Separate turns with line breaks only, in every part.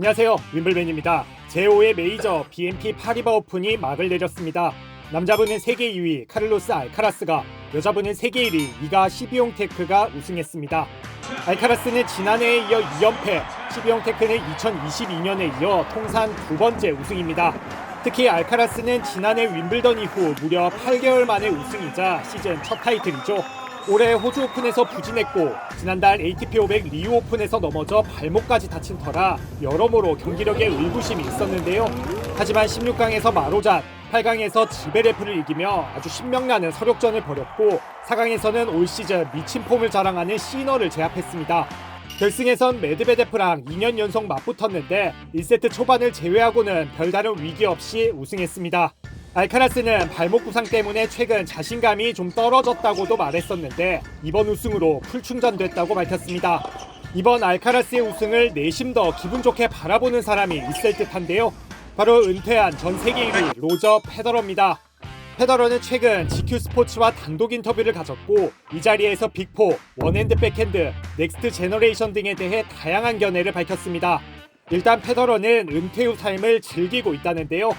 안녕하세요. 윈블맨입니다. 제5의 메이저 BNP 파리바 오픈이 막을 내렸습니다. 남자분은 세계 2위 카를로스 알카라스가 여자분은 세계 1위 이가 시비용 테크가 우승했습니다. 알카라스는 지난해에 이어 2연패, 시비용 테크는 2022년에 이어 통산 두 번째 우승입니다. 특히 알카라스는 지난해 윈블던 이후 무려 8개월 만에 우승이자 시즌 첫 타이틀이죠. 올해 호주 오픈에서 부진했고 지난달 ATP 500 리우 오픈에서 넘어져 발목까지 다친 터라 여러모로 경기력에 의구심이 있었는데요. 하지만 16강에서 마로잔, 8강에서 지베레프를 이기며 아주 신명나는 서력전을 벌였고 4강에서는 올 시즌 미친 폼을 자랑하는 시너를 제압했습니다. 결승에선 메드베데프랑 2년 연속 맞붙었는데 1세트 초반을 제외하고는 별다른 위기 없이 우승했습니다. 알카라스는 발목 부상 때문에 최근 자신감이 좀 떨어졌다고도 말했었는데 이번 우승으로 풀 충전됐다고 밝혔습니다. 이번 알카라스의 우승을 내심 더 기분 좋게 바라보는 사람이 있을 듯한데요. 바로 은퇴한 전 세계 1위 로저 페더러입니다. 페더러는 최근 GQ 스포츠와 단독 인터뷰를 가졌고 이 자리에서 빅포, 원핸드 백핸드, 넥스트 제너레이션 등에 대해 다양한 견해를 밝혔습니다. 일단 페더러는 은퇴 후 삶을 즐기고 있다는데요.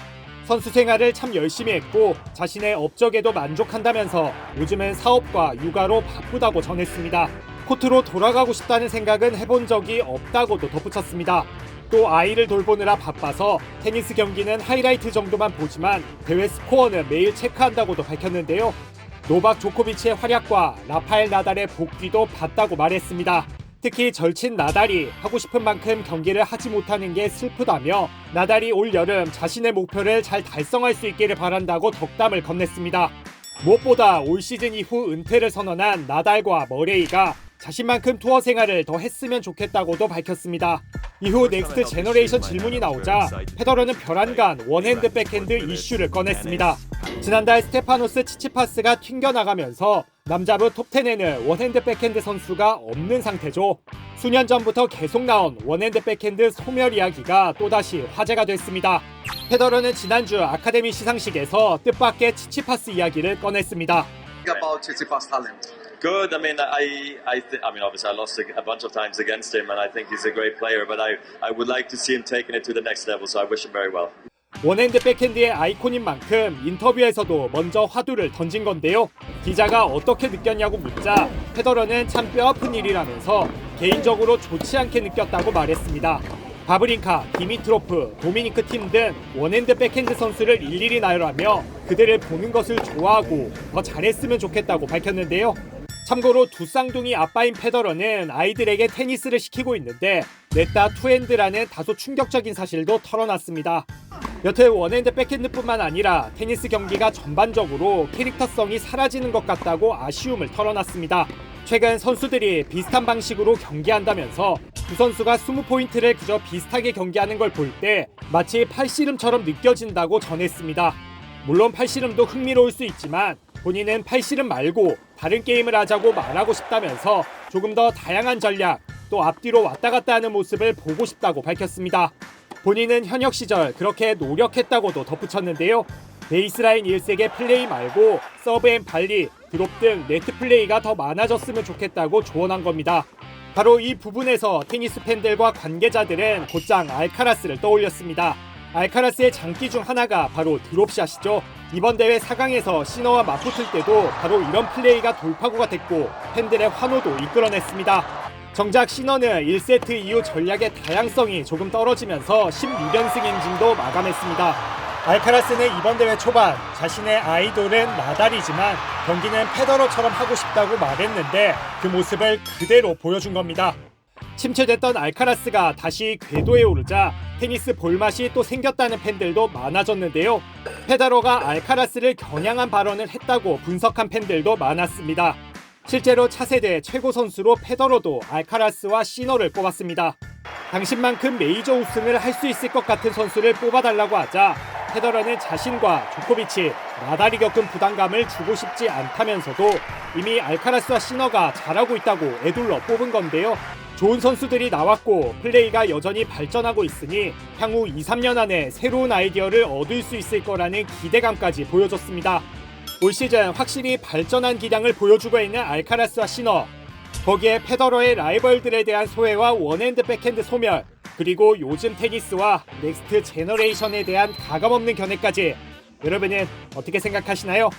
선수 생활을 참 열심히 했고 자신의 업적에도 만족한다면서 요즘은 사업과 육아로 바쁘다고 전했습니다. 코트로 돌아가고 싶다는 생각은 해본 적이 없다고도 덧붙였습니다. 또 아이를 돌보느라 바빠서 테니스 경기는 하이라이트 정도만 보지만 대회 스코어는 매일 체크한다고도 밝혔는데요. 노박 조코비치의 활약과 라파엘 나달의 복귀도 봤다고 말했습니다. 특히 절친 나달이 하고 싶은 만큼 경기를 하지 못하는 게 슬프다며 나달이 올 여름 자신의 목표를 잘 달성할 수 있기를 바란다고 덕담을 건넸습니다. 무엇보다 올 시즌 이후 은퇴를 선언한 나달과 머레이가 자신만큼 투어 생활을 더 했으면 좋겠다고도 밝혔습니다. 이후 넥스트 제너레이션 질문이 나오자 페더러는 별안간 원핸드 백핸드 이슈를 꺼냈습니다. 지난달 스테파노스 치치파스가 튕겨나가면서 남자부 톱10에는 원핸드 백핸드 선수가 없는 상태죠. 수년 전부터 계속 나온 원핸드 백핸드 소멸 이야기가 또다시 화제가 됐습니다. 페더러는 지난주 아카데미 시상식에서 뜻밖의 치치파스 이야기를 꺼냈습니다.
about Tsitsipas' talent?
Good. I mean, I, I, th- I mean, obviously, I lost a, a bunch of times against him, and I think he's a great player. But I, I would like to see him taking it to the next level. So I wish him very well.
원핸드 백핸드의 아이콘인 만큼 인터뷰에서도 먼저 화두를 던진 건데요. 기자가 어떻게 느꼈냐고 묻자 페더러는 참 뼈아픈 일이라면서 개인적으로 좋지 않게 느꼈다고 말했습니다. 바브린카, 디미트로프, 도미니크 팀 등 원핸드 백핸드 선수를 일일이 나열하며 그들을 보는 것을 좋아하고 더 잘했으면 좋겠다고 밝혔는데요. 참고로 두 쌍둥이 아빠인 페더러는 아이들에게 테니스를 시키고 있는데 넷다 투핸드라는 다소 충격적인 사실도 털어놨습니다. 여태 원핸드 백핸드뿐만 아니라 테니스 경기가 전반적으로 캐릭터성이 사라지는 것 같다고 아쉬움을 털어놨습니다. 최근 선수들이 비슷한 방식으로 경기한다면서 두 선수가 20포인트를 그저 비슷하게 경기하는 걸 볼 때 마치 팔씨름처럼 느껴진다고 전했습니다. 물론 팔씨름도 흥미로울 수 있지만 본인은 팔씨름 말고 다른 게임을 하자고 말하고 싶다면서 조금 더 다양한 전략 또 앞뒤로 왔다 갔다 하는 모습을 보고 싶다고 밝혔습니다. 본인은 현역 시절 그렇게 노력했다고도 덧붙였는데요. 베이스라인 일색의 플레이 말고 서브 앤 발리, 드롭 등 네트 플레이가 더 많아졌으면 좋겠다고 조언한 겁니다. 바로 이 부분에서 테니스 팬들과 관계자들은 곧장 알카라스를 떠올렸습니다. 알카라스의 장기 중 하나가 바로 드롭샷이죠. 이번 대회 4강에서 시너와 맞붙을 때도 바로 이런 플레이가 돌파구가 됐고 팬들의 환호도 이끌어냈습니다. 정작 시너는 1세트 이후 전략의 다양성이 조금 떨어지면서 16연승 행진도 마감했습니다. 알카라스는 이번 대회 초반 자신의 아이돌은 나달이지만 경기는 페더러처럼 하고 싶다고 말했는데 그 모습을 그대로 보여준 겁니다. 침체됐던 알카라스가 다시 궤도에 오르자 테니스 볼맛이 또 생겼다는 팬들도 많아졌는데요. 페더러가 알카라스를 겨냥한 발언을 했다고 분석한 팬들도 많았습니다. 실제로 차세대 최고 선수로 페더러도 알카라스와 시너를 뽑았습니다. 당신만큼 메이저 우승을 할 수 있을 것 같은 선수를 뽑아달라고 하자 페더러는 자신과 조코비치, 나달이 겪은 부담감을 주고 싶지 않다면서도 이미 알카라스와 시너가 잘하고 있다고 애둘러 뽑은 건데요. 좋은 선수들이 나왔고 플레이가 여전히 발전하고 있으니 향후 2, 3년 안에 새로운 아이디어를 얻을 수 있을 거라는 기대감까지 보여줬습니다. 올 시즌 확실히 발전한 기량을 보여주고 있는 알카라스와 시너 거기에 페더러의 라이벌들에 대한 소외와 원핸드 백핸드 소멸 그리고 요즘 테니스와 넥스트 제너레이션에 대한 가감없는 견해까지 여러분은 어떻게 생각하시나요?